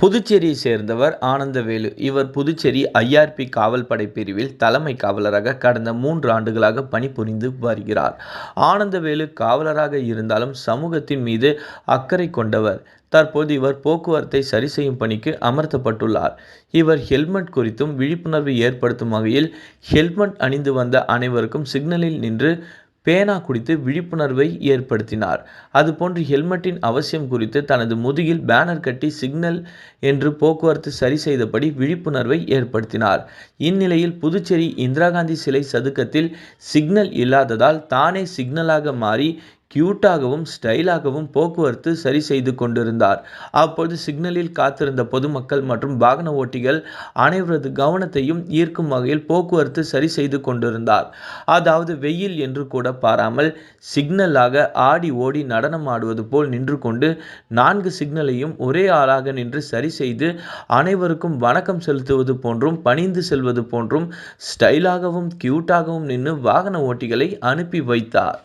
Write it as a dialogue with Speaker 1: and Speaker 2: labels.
Speaker 1: புதுச்சேரியை சேர்ந்தவர் ஆனந்தவேலு. இவர் புதுச்சேரி ஐஆர்பி காவல்படை பிரிவில் தலைமை காவலராக கடந்த மூன்று ஆண்டுகளாக பணிபுரிந்து வருகிறார். ஆனந்தவேலு காவலராக இருந்தாலும் சமூகத்தின் மீது அக்கறை கொண்டவர். தற்போது இவர் போக்குவரத்தை சரி செய்யும் பணிக்கு அமர்த்தப்பட்டுள்ளார். இவர் ஹெல்மெட் குறித்தும் விழிப்புணர்வு ஏற்படுத்தும் வகையில் ஹெல்மெட் அணிந்து வந்த அனைவருக்கும் சிக்னலில் நின்று பேனா குறித்து விழிப்புணர்வை ஏற்படுத்தினார். அதுபோன்று ஹெல்மெட்டின் அவசியம் குறித்து தனது முதுகில் பேனர் கட்டி சிக்னல் என்று போக்குவரத்து சரி செய்தபடி விழிப்புணர்வை ஏற்படுத்தினார். இந்நிலையில் புதுச்சேரி இந்திரா காந்தி சிலை சதுக்கத்தில் சிக்னல் இல்லாததால் தானே சிக்னலாக மாறி கியூட்டாகவும் ஸ்டைலாகவும் போக்குவரத்து சரி செய்து கொண்டிருந்தார். அப்போது சிக்னலில் காத்திருந்த பொதுமக்கள் மற்றும் வாகன ஓட்டிகள் அனைவரது கவனத்தையும் ஈர்க்கும் வகையில் போக்குவரத்து சரி செய்து கொண்டிருந்தார். அதாவது வெயில் என்று கூட பாராமல் சிக்னலாக ஆடி ஓடி நடனம் ஆடுவது போல் நின்று கொண்டு நான்கு சிக்னலையும் ஒரே ஆளாக நின்று சரி செய்து அனைவருக்கும் வணக்கம் செலுத்துவது போன்றும் பணிந்து செல்வது போன்றும் ஸ்டைலாகவும் கியூட்டாகவும் நின்று வாகன ஓட்டிகளை அனுப்பி வைத்தார்.